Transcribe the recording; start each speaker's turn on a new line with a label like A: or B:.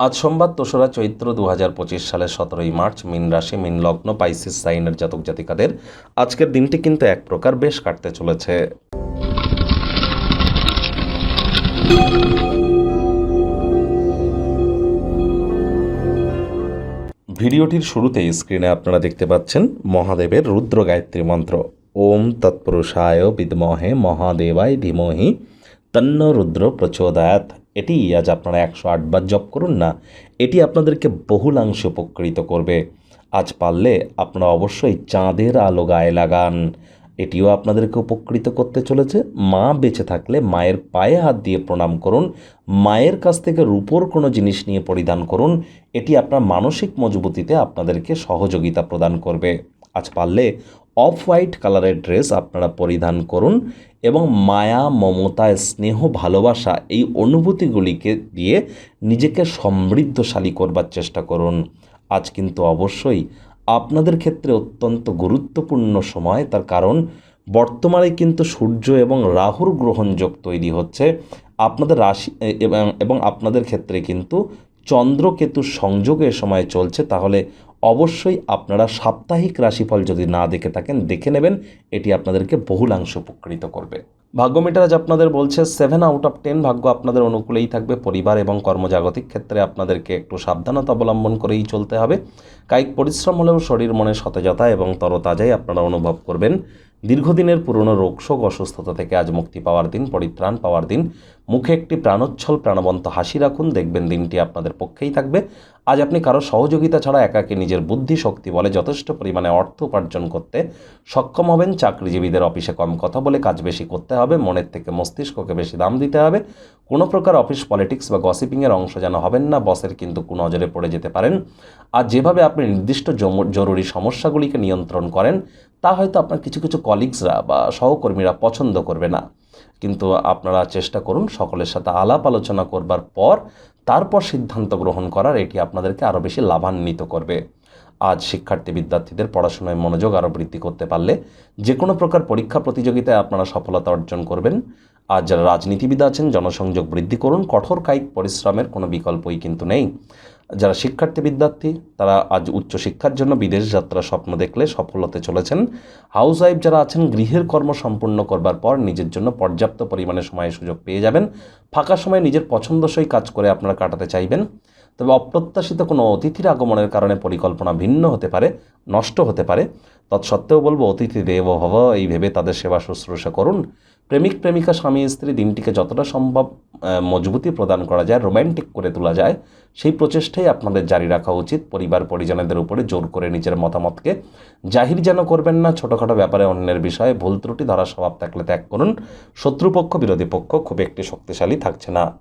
A: আজ সোমবার দোসরা চৈত্র দু হাজার পঁচিশ সালের সতেরোই মার্চ মিন রাশি, মিন লগ্ন, পাইসিস সাইনের জাতক জাতিকাদের আজকের দিনটি কিন্তু এক প্রকার বেশ কাটতে চলেছে। ভিডিওটির শুরুতেই স্ক্রিনে আপনারা দেখতে পাচ্ছেন মহাদেবের রুদ্র গায়ত্রী মন্ত্র। ওম তৎপুরুষায় বিদমহে মহাদেবায় ধীমহি তন্ন রুদ্র প্রচোদয়াত এটি আজ আপনারা একশো আটবার জপ করুন না, এটি আপনাদেরকে বহুলাংশে উপকৃত করবে। আজ পারলে আপনারা অবশ্যই চাঁদের আলো গায়ে লাগান। এটিও আপনাদেরকে উপকৃত করতে চলেছে। মা বেঁচে থাকলে মায়ের পায়ে হাত দিয়ে প্রণাম করুন, মায়ের কাছ থেকে রূপোর কোনো জিনিস নিয়ে পরিধান করুন, এটি আপনার মানসিক মজবুতিতে আপনাদেরকে সহযোগিতা প্রদান করবে। আজ পারলে অফ হোয়াইট কালারের ড্রেস আপনারা পরিধান করুন এবং মায়া, মমতা, স্নেহ, ভালোবাসা এই অনুভূতিগুলিকে দিয়ে নিজেকে সমৃদ্ধশালী করবার চেষ্টা করুন। আজ কিন্তু অবশ্যই আপনাদের ক্ষেত্রে অত্যন্ত গুরুত্বপূর্ণ সময়, তার কারণ বর্তমানে কিন্তু সূর্য এবং রাহুর গ্রহণযোগ তৈরি হচ্ছে। আপনাদের রাশি এবং আপনাদের ক্ষেত্রে কিন্তু চন্দ্রকেতুর সংযোগে এ সময় চলছে, তাহলে অবশ্যই আপনারা সাপ্তাহিক রাশিফল যদি না দেখে থাকেন, দেখে নেবেন। এটি আপনাদেরকে বহুলাংশ উপকৃত করবে। ভাগ্য মিটার আজ আপনাদের বলছে সেভেন আউট অফ টেন ভাগ্য আপনাদের অনুকূলেই থাকবে। পরিবার এবং কর্মজাগতিক ক্ষেত্রে আপনাদেরকে একটু সাবধানতা অবলম্বন করেই চলতে হবে। কায়িক পরিশ্রম হলেও শরীর মনে সতেজতা এবং তরতাজাই আপনারা অনুভব করবেন। দীর্ঘদিনের পুরনো রোগশোক অসুস্থতা থেকে আজ মুক্তি পাওয়ার দিন, পরিত্রাণ পাওয়ার দিন। মুখে একটি প্রাণোচ্ছল প্রাণবন্ত হাসি রাখুন, দেখবেন দিনটি আপনাদের পক্ষেই থাকবে। আজ আপনি কারও সহযোগিতা ছাড়া একাকে নিজের বুদ্ধি শক্তি বলে যথেষ্ট পরিমাণে অর্থ উপার্জন করতে সক্ষম হবেন। চাকরিজীবীদের অফিসে কম কথা বলে কাজ বেশি করতে হবে, মনের থেকে মস্তিষ্ককে বেশি দাম দিতে হবে। কোনো প্রকার অফিস পলিটিক্স বা গসিপিংয়ের অংশ যেন হবেন না, বসের কিন্তু কুনজরে পড়ে যেতে পারেন। আর যেভাবে আপনি নির্দিষ্ট জরুরি সমস্যাগুলিকে নিয়ন্ত্রণ করেন, তা হয়তো আপনার কিছু কিছু কলিগসরা বা সহকর্মীরা পছন্দ করবে না। কিন্তু আপনারা চেষ্টা করুন সকলের সাথে আলাপ আলোচনা করবার পর তারপর সিদ্ধান্ত গ্রহণ করার, এটি আপনাদেরকে আরও বেশি লাভান্বিত করবে। আজ শিক্ষার্থী বিদ্যার্থীদের পড়াশোনায় মনোযোগ আরও বৃদ্ধি করতে পারলে যে কোনো প্রকার পরীক্ষা প্রতিযোগিতায় আপনারা সফলতা অর্জন করবেন। আর যারা রাজনীতিবিদ আছেন, জনসংযোগ বৃদ্ধি করুন, কঠোর কায়িক পরিশ্রমের কোনো বিকল্পই কিন্তু নেই। যারা শিক্ষার্থী বিদ্যার্থী, তারা আজ উচ্চশিক্ষার জন্য বিদেশ যাত্রা স্বপ্ন দেখলে সফল হতে চলেছেন। হাউস ওয়াইফ যারা আছেন, গৃহের কর্ম সম্পূর্ণ করবার পর নিজের জন্য পর্যাপ্ত পরিমাণে সময়ের সুযোগ পেয়ে যাবেন। ফাঁকা সময় নিজের পছন্দসই কাজ করে আপনারা কাটাতে চাইবেন। তবে অপ্রত্যাশিত কোনো অতিথির আগমনের কারণে পরিকল্পনা ভিন্ন হতে পারে, নষ্ট হতে পারে। তৎসত্ত্বেও বলব, অতিথি দেব ভব এই ভেবে তাদের সেবা শুশ্রূষা করুন। প্রেমিক, প্রেমিকা, স্বামী, স্ত্রী দিনটিকে যতটা সম্ভব মজবুতি প্রদান করা যায় রোম্যান্টিক করে তোলা যায়, সেই প্রচেষ্টাই আপনাদের জারি রাখা উচিত। পরিবার, পরিজনেদের উপরে জোর করে নিজের মতামতকে জাহির যেন করবেন না, ছোটোখাটো ব্যাপারে অন্যের বিষয়ে ভুল ত্রুটি, ধরা স্বভাব থাকলে ত্যাগ করুন। শত্রুপক্ষ, বিরোধী পক্ষ খুব একটি শক্তিশালী থাকছে না।